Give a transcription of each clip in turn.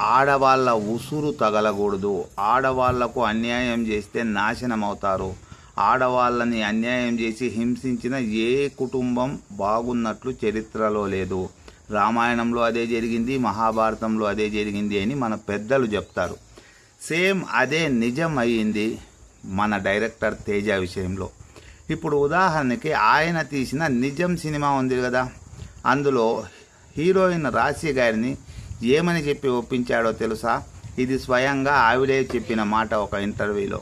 ఆడవాళ్ళ ఉసురు తగలకూడదు. ఆడవాళ్ళకు అన్యాయం చేస్తే నాశనం అవుతారు. ఆడవాళ్ళని అన్యాయం చేసి హింసించిన ఏ కుటుంబం బాగున్నట్లు చరిత్రలో లేదు. రామాయణంలో అదే జరిగింది మహాభారతంలో అదే జరిగింది అని మన పెద్దలు చెప్తారు. సేమ్ అదే నిజం అయ్యింది మన డైరెక్టర్ తేజ విషయంలో. ఇప్పుడు ఉదాహరణకి ఆయన తీసిన నిజం సినిమా ఉంది కదా? అందులో హీరోయిన్ రాశి గారిని ఏమని చెప్పి ఒప్పించాడో తెలుసా? ఇది స్వయంగా ఆవిడే చెప్పిన మాట ఒక ఇంటర్వ్యూలో.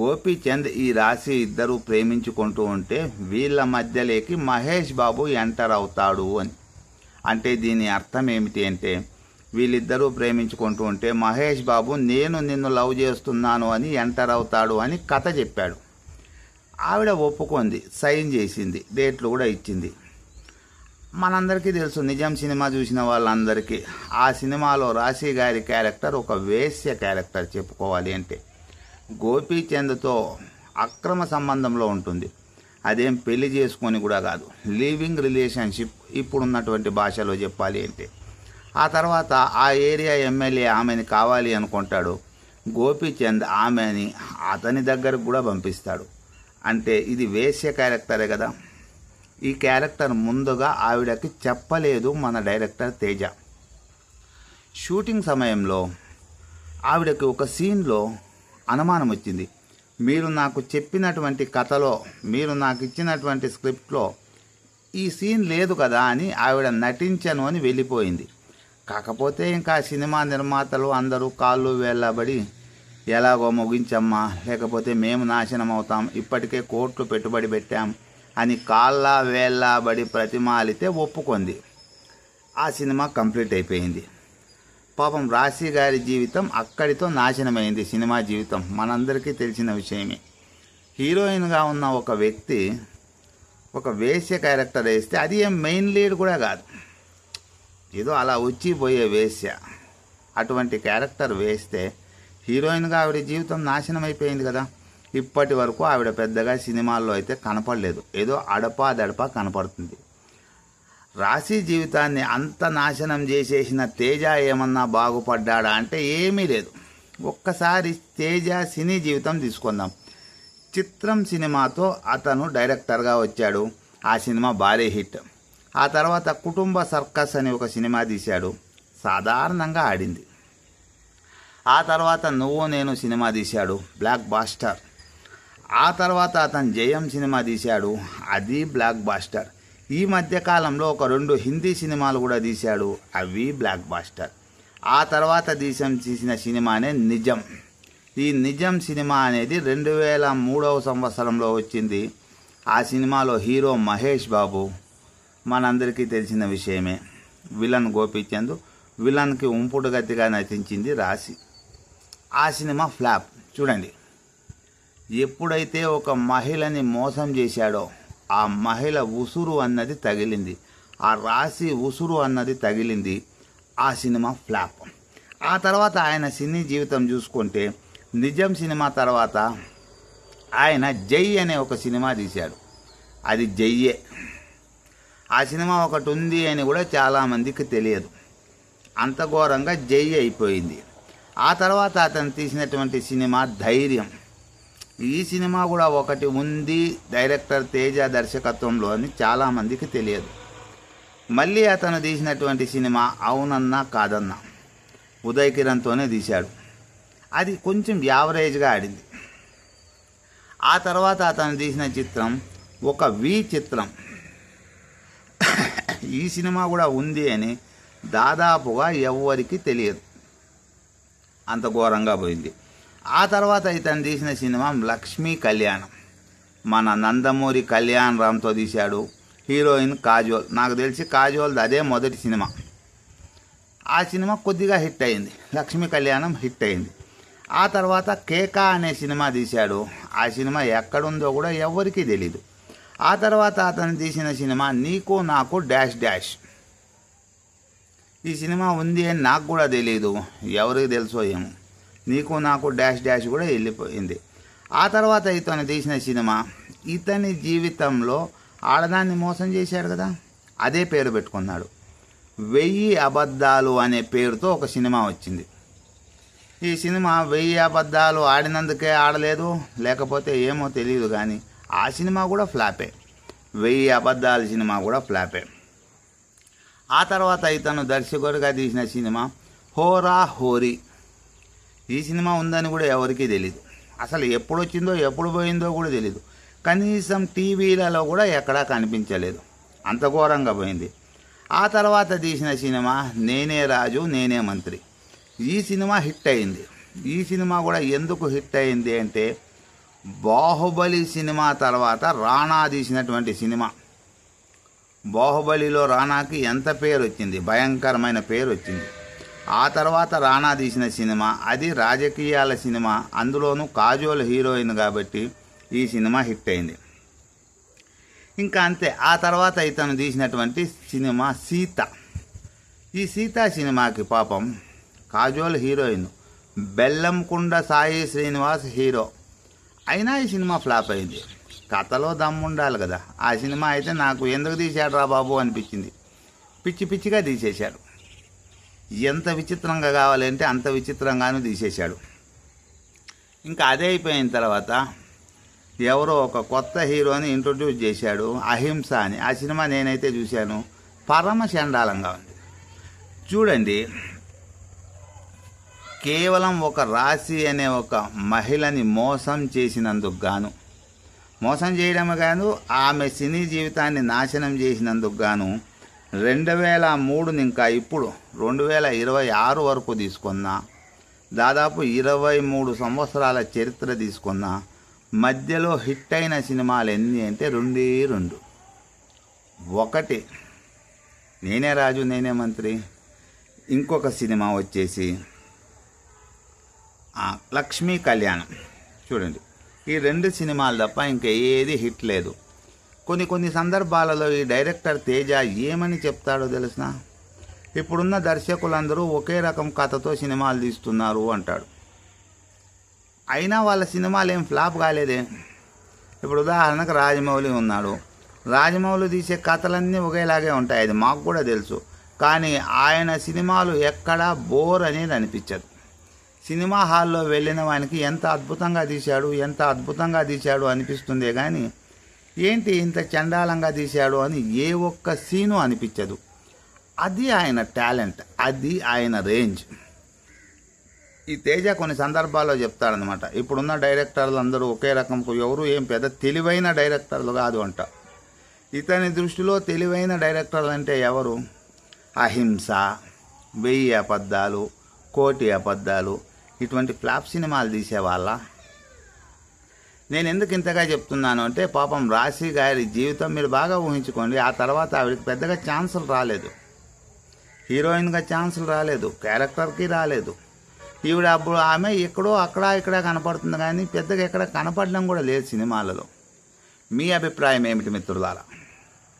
గోపీచంద్ ఈ రాశి ఇద్దరు ప్రేమించుకుంటూ ఉంటే వీళ్ళ మధ్యలోకి మహేష్ బాబు ఎంటర్ అవుతాడు అని. అంటే దీని అర్థం ఏమిటి అంటే వీళ్ళిద్దరూ ప్రేమించుకుంటూ ఉంటే మహేష్ బాబు నేను నిన్ను లవ్ చేస్తున్నాను అని ఎంటర్ అవుతాడు అని కథ చెప్పాడు. ఆవిడ ఒప్పుకుంది సైన్ చేసింది డేట్లు కూడా ఇచ్చింది. మనందరికీ తెలుసు నిజం సినిమా చూసిన వాళ్ళందరికీ. ఆ సినిమాలో రాశి గారి క్యారెక్టర్ ఒక వేశ్య క్యారెక్టర్ చెప్పుకోవాలి అంటే గోపీచంద్తో అక్రమ సంబంధంలో ఉంటుంది. అదేం పెళ్ళి చేసుకొని కూడా కాదు లివింగ్ రిలేషన్షిప్ ఇప్పుడున్నటువంటి భాషలో చెప్పాలి అంటే. ఆ తర్వాత ఆ ఏరియా ఎమ్మెల్యే ఆమెని కావాలి అనుకుంటాడు గోపీచంద్ ఆమెని అతని దగ్గరకు కూడా పంపిస్తాడు. అంటే ఇది వేశ్య క్యారెక్టరే కదా. ఈ క్యారెక్టర్ ముందుగా ఆవిడకి చెప్పలేదు మన డైరెక్టర్ తేజ. షూటింగ్ సమయంలో ఆవిడకి ఒక సీన్లో అనుమానం వచ్చింది. మీరు నాకు చెప్పినటువంటి కథలో మీరు నాకు ఇచ్చినటువంటి స్క్రిప్ట్లో ఈ సీన్ లేదు కదా అని ఆవిడ నటించను అని వెళ్ళిపోయింది. కాకపోతే ఇంకా సినిమా నిర్మాతలు అందరూ కాళ్ళు వేళ్ళబడి ఎలాగో ముగించమ్మా లేకపోతే మేము నాశనం అవుతాం ఇప్పటికే కోట్లు పెట్టుబడి పెట్టాం అని కాళ్ళ వేళ్ళబడి ప్రతిమాలితే ఒప్పుకుంది. ఆ సినిమా కంప్లీట్ అయిపోయింది. పాపం రాశి గారి జీవితం అక్కడితో నాశనమైంది సినిమా జీవితం. మనందరికీ తెలిసిన విషయమే. హీరోయిన్గా ఉన్న ఒక వ్యక్తి ఒక వేశ్య క్యారెక్టర్ వేస్తే అది ఏం మెయిన్ లీడ్ కూడా కాదు. ఏదో అలా వచ్చి పోయే వేశ్య. అటువంటి క్యారెక్టర్ వేస్తే హీరోయిన్గా ఆవిడ జీవితం నాశనం అయిపోయింది కదా. ఇప్పటి వరకు ఆవిడ పెద్దగా సినిమాల్లో అయితే కనపడలేదు. ఏదో అడపా దడపా కనపడుతుంది. రాశి జీవితాన్ని అంత నాశనం చేసేసిన తేజ ఏమన్నా బాగుపడ్డాడా అంటే ఏమీ లేదు. ఒక్కసారి తేజ సినీ జీవితం తీసుకుందాం. చిత్రం సినిమాతో అతను డైరెక్టర్గా వచ్చాడు. ఆ సినిమా భారీ హిట్. ఆ తర్వాత కుటుంబ సర్కస్ అని ఒక సినిమా తీశాడు. సాధారణంగా ఆడింది. ఆ తర్వాత నువ్వు నేను సినిమా తీశాడు. Blockbuster. ఆ తర్వాత అతను జయం సినిమా తీశాడు అది బ్లాక్ బాస్టర్. ఈ మధ్యకాలంలో ఒక రెండు హిందీ సినిమాలు కూడా తీశాడు అవి బ్లాక్ బాస్టర్. ఆ తర్వాత దేశం తీసిన సినిమానే నిజం. ఈ నిజం సినిమా అనేది రెండు వేల మూడవ సంవత్సరంలో వచ్చింది. ఆ సినిమాలో హీరో మహేష్ బాబు మనందరికీ తెలిసిన విషయమే. విలన్ గోపిచంద్ విలన్కి ఉంపుడు గతిగా నటించింది రాశి. ఆ సినిమా ఫ్లాప్. చూడండి. ఎప్పుడైతే ఒక మహిళని మోసం చేశాడో ఆ మహిళ ఉసురు అన్నది తగిలింది. ఆ రాశి ఉసురు అన్నది తగిలింది. ఆ సినిమా ఫ్లాప్. ఆ తర్వాత ఆయన సినీ జీవితం చూసుకుంటే నిజం సినిమా తర్వాత ఆయన జై అనే ఒక సినిమా తీశాడు. అది జయ్యే ఆ సినిమా ఒకటి ఉంది అని కూడా చాలామందికి తెలియదు. అంత ఘోరంగా జై అయిపోయింది. ఆ తర్వాత అతను తీసినటువంటి సినిమా ధైర్యం. ఈ సినిమా కూడా ఒకటి ఉంది డైరెక్టర్ తేజ దర్శకత్వంలో అని చాలామందికి తెలియదు. మళ్ళీ అతను తీసినటువంటి సినిమా అవునన్నా కాదన్నా. ఉదయ్ కిరణ్తోనే తీశాడు. అది కొంచెం యావరేజ్గా ఆడింది. ఆ తర్వాత అతను తీసిన చిత్రం ఒక వి చిత్రం. ఈ సినిమా కూడా ఉంది అని దాదాపుగా ఎవ్వరికి తెలియదు. అంత ఘోరంగా పోయింది. ఆ తర్వాత ఇతను తీసిన సినిమా లక్ష్మీ కళ్యాణం. మన నందమూరి కళ్యాణ్ రామ్తో తీశాడు హీరోయిన్ కాజోల్. నాకు తెలిసి కాజోల్ది అదే మొదటి సినిమా. ఆ సినిమా కొద్దిగా హిట్ అయింది. లక్ష్మీ కళ్యాణం హిట్ అయింది. ఆ తర్వాత కేకా అనే సినిమా తీశాడు. ఆ సినిమా ఎక్కడుందో కూడా ఎవరికీ తెలీదు. ఆ తర్వాత అతను తీసిన సినిమా నీకు నాకు డాష్ డాష్. ఈ సినిమా ఉంది అని నాకు కూడా తెలియదు ఎవరికి తెలుసో ఏమో. నీకు నాకు డాష్ డాష్ కూడా వెళ్ళిపోయింది. ఆ తర్వాత ఇతను తీసిన సినిమా ఇతని జీవితంలో ఆడదాన్ని మోసం చేశాడు కదా? అదే పేరు పెట్టుకున్నాడు. వెయ్యి అబద్ధాలు అనే పేరుతో ఒక సినిమా వచ్చింది. ఈ సినిమా వెయ్యి అబద్ధాలు ఆడినందుకే ఆడలేదు లేకపోతే ఏమో తెలియదు కానీ ఆ సినిమా కూడా ఫ్లాపే. వెయ్యి అబద్ధాల సినిమా కూడా ఫ్లాపే. ఆ తర్వాత ఇతను దర్శకుడిగా తీసిన సినిమా హోరా హోరీ. ఈ సినిమా ఉందని కూడా ఎవరికీ తెలియదు అసలు ఎప్పుడు వచ్చిందో ఎప్పుడు పోయిందో కూడా తెలియదు కనీసం టీవీలలో కూడా ఎక్కడా కనిపించలేదు. అంత ఘోరంగా పోయింది. ఆ తర్వాత తీసిన సినిమా నేనే రాజు నేనే మంత్రి. ఈ సినిమా హిట్ అయింది. ఈ సినిమా కూడా ఎందుకు హిట్ అయింది అంటే బాహుబలి సినిమా తర్వాత రాణా తీసినటువంటి సినిమా. బాహుబలిలో రాణాకి ఎంత పేరు వచ్చింది భయంకరమైన పేరు వచ్చింది ఆ తర్వాత రానా తీసిన సినిమా అది రాజకీయాల సినిమా అందులోనూ కాజోల్ హీరోయిన్ కాబట్టి ఈ సినిమా హిట్ అయింది. ఇంకా అంతే ఆ తర్వాత ఇతను తీసినటువంటి సినిమా సీత. ఈ సీత సినిమాకి పాపం కాజోల్ హీరోయిన్ బెల్లంకుండ సాయి శ్రీనివాస్ హీరో. అయినా ఈ సినిమా ఫ్లాప్ అయింది. కథలో దమ్ముండాలి కదా. ఆ సినిమా అయితే నాకు ఎందుకు తీశాడు రా బాబు అనిపించింది. పిచ్చి పిచ్చిగా తీసేశాడు ఎంత విచిత్రంగా కావాలంటే అంత విచిత్రంగానూ తీసేశాడు. ఇంకా అదే అయిపోయిన తర్వాత ఎవరో ఒక కొత్త హీరోని ఇంట్రొడ్యూస్ చేశాడు అహింస అని. ఆ సినిమా నేనైతే చూశాను. పరమ చండాలంగా ఉంది. చూడండి కేవలం ఒక రాశి అనే ఒక మహిళని మోసం చేసినందుకు గాను మోసం చేయడమే కాదు ఆమె సినీ జీవితాన్ని నాశనం చేసినందుకు గాను రెండు వేల మూడుని ఇంకా ఇప్పుడు రెండు వేల ఇరవై ఆరు వరకు తీసుకున్నా దాదాపు ఇరవై మూడు సంవత్సరాల చరిత్ర తీసుకున్నా మధ్యలో హిట్ అయిన సినిమాలు ఎన్ని అంటే రెండే రెండు. ఒకటి నేనే రాజు నేనే మంత్రి. ఇంకొక సినిమా వచ్చేసి లక్ష్మీ కళ్యాణం. చూడండి ఈ రెండు సినిమాలు తప్ప ఇంకా ఏది హిట్ లేదు. కొన్ని కొన్ని సందర్భాలలో ఈ డైరెక్టర్ తేజ ఏమని చెప్తాడో తెలిసిన? ఇప్పుడున్న దర్శకులందరూ ఒకే రకం కథతో సినిమాలు తీస్తున్నారు అంటాడు. అయినా వాళ్ళ సినిమాలు ఏం ఫ్లాప్ కాలేదే? ఇప్పుడు ఉదాహరణకు రాజమౌళి ఉన్నాడు. రాజమౌళి తీసే కథలన్నీ ఒకేలాగే ఉంటాయి అది మాకు కూడా తెలుసు. కానీ ఆయన సినిమాలు ఎక్కడా బోర్ అనేది అనిపించదు. సినిమా హాల్లో వెళ్ళిన వానికి ఎంత అద్భుతంగా తీశాడు ఎంత అద్భుతంగా తీశాడు అనిపిస్తుందే కానీ ఏంటి ఇంత చండాలంగా తీశాడు అని ఏ ఒక్క సీను అనిపించదు. అది ఆయన టాలెంట్ అది ఆయన రేంజ్. ఈ తేజ కొన్ని సందర్భాల్లో చెప్తాడనమాట ఇప్పుడున్న డైరెక్టర్లు అందరూ ఒకే రకం ఎవరు ఏం పెద్ద తెలివైన డైరెక్టర్లు కాదు అంట. ఇతని దృష్టిలో తెలివైన డైరెక్టర్లు అంటే ఎవరు? అహింస వెయ్యి అబద్ధాలు కోటి అబద్ధాలు ఇటువంటి ఫ్లాప్ సినిమాలు తీసేవాళ్ళ? నేను ఎందుకు ఇంతగా చెప్తున్నాను అంటే పాపం రాశి గారి జీవితం మీరు బాగా ఊహించుకోండి ఆ తర్వాత ఆవిడకి పెద్దగా ఛాన్సులు రాలేదు. హీరోయిన్గా ఛాన్సులు రాలేదు క్యారెక్టర్కి రాలేదు. ఈవిడ అప్పుడు ఆమె ఎక్కడో అక్కడ ఇక్కడ కనపడుతుంది కానీ పెద్దగా ఎక్కడ కనపడడం కూడా లేదు సినిమాలలో. మీ అభిప్రాయం ఏమిటి మిత్రులారా?